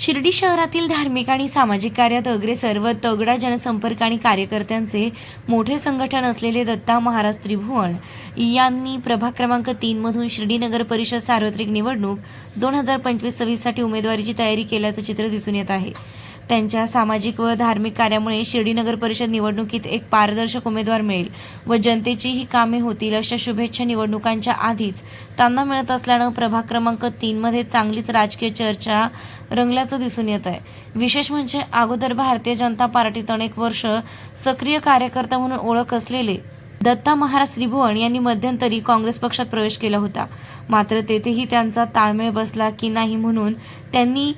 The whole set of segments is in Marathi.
शिर्डी शहरातील धार्मिक आणि सामाजिक कार्यात अग्रेसर व तगडा जनसंपर्क आणि कार्यकर्त्यांचे मोठे संघटन असलेले दत्ता महाराज त्रिभुवन यांनी प्रभाग क्रमांक तीन मधून शिर्डी नगर परिषद सार्वत्रिक निवडणूक दोन हजार पंचवीस सव्वीससाठी उमेदवारीची तयारी केल्याचं चित्र दिसून येत आहे. त्यांच्या सामाजिक व धार्मिक कार्यामुळे शिर्डी नगर परिषद निवडणुकीत एक पारदर्शक उमेदवार मिळेल व जनतेचीही कामे होतील अशा शुभेच्छा निवडणुकांच्या आधीच. त्यांना मिळत असल्यानं प्रभाग क्रमांक तीनमध्ये चांगलीच राजकीय चर्चा रंगल्याचं दिसून येत आहे विशेष म्हणजे अगोदर भारतीय जनता पार्टीत अनेक वर्ष सक्रिय कार्यकर्ता म्हणून ओळख असलेले दत्ता महाराज श्रीभुवन यांनी मध्यंतरी काँग्रेस पक्षात प्रवेश केला होता. मात्र तेथेही त्यांचा ताळमेळ बसला की नाही म्हणून त्यांनी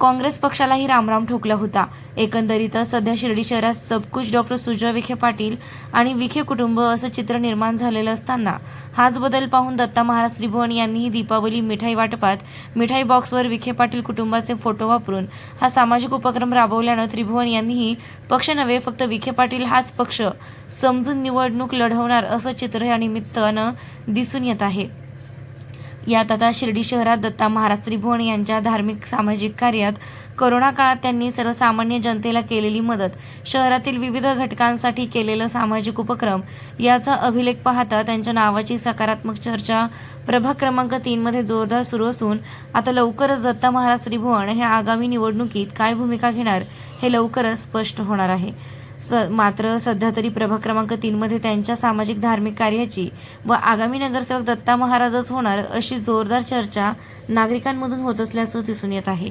काँग्रेस पक्षालाही रामराम ठोकला होता. एकंदरीतच सध्या शिर्डी शहरात सबकुच डॉक्टर सुजय विखे पाटील आणि विखे कुटुंब असं चित्र निर्माण झालेलं असताना हाच बदल पाहून दत्ता महाराज त्रिभुवन यांनीही दीपावली मिठाई वाटपात मिठाई बॉक्सवर विखे पाटील कुटुंबाचे फोटो वापरून हा सामाजिक उपक्रम राबवल्यानं त्रिभुवन यांनीही पक्ष नव्हे फक्त विखे पाटील हाच पक्ष समजून निवडणूक लढवणार असं चित्र या निमित्तानं दिसून येत आहे. यात आता शिर्डी शहरात दत्ता महाराज त्रिभुवन यांच्या धार्मिक सामाजिक कार्यात करोना काळात त्यांनी सर्वसामान्य जनतेला केलेली मदत शहरातील विविध घटकांसाठी केलेलं सामाजिक उपक्रम याचा अभिलेख पाहता त्यांच्या नावाची सकारात्मक चर्चा प्रभाग क्रमांक तीनमध्ये जोरदार सुरू असून आता लवकरच दत्ता महाराज त्रिभुवन हे आगामी निवडणुकीत काय भूमिका घेणार हे लवकरच स्पष्ट होणार आहे. स मात्र सध्या तरी प्रभाग क्रमांक तीनमध्ये त्यांच्या सामाजिक धार्मिक कार्याची व आगामी नगरसेवक दत्ता महाराजच होणार अशी जोरदार चर्चा नागरिकांमधून होत असल्याचं दिसून येत आहे.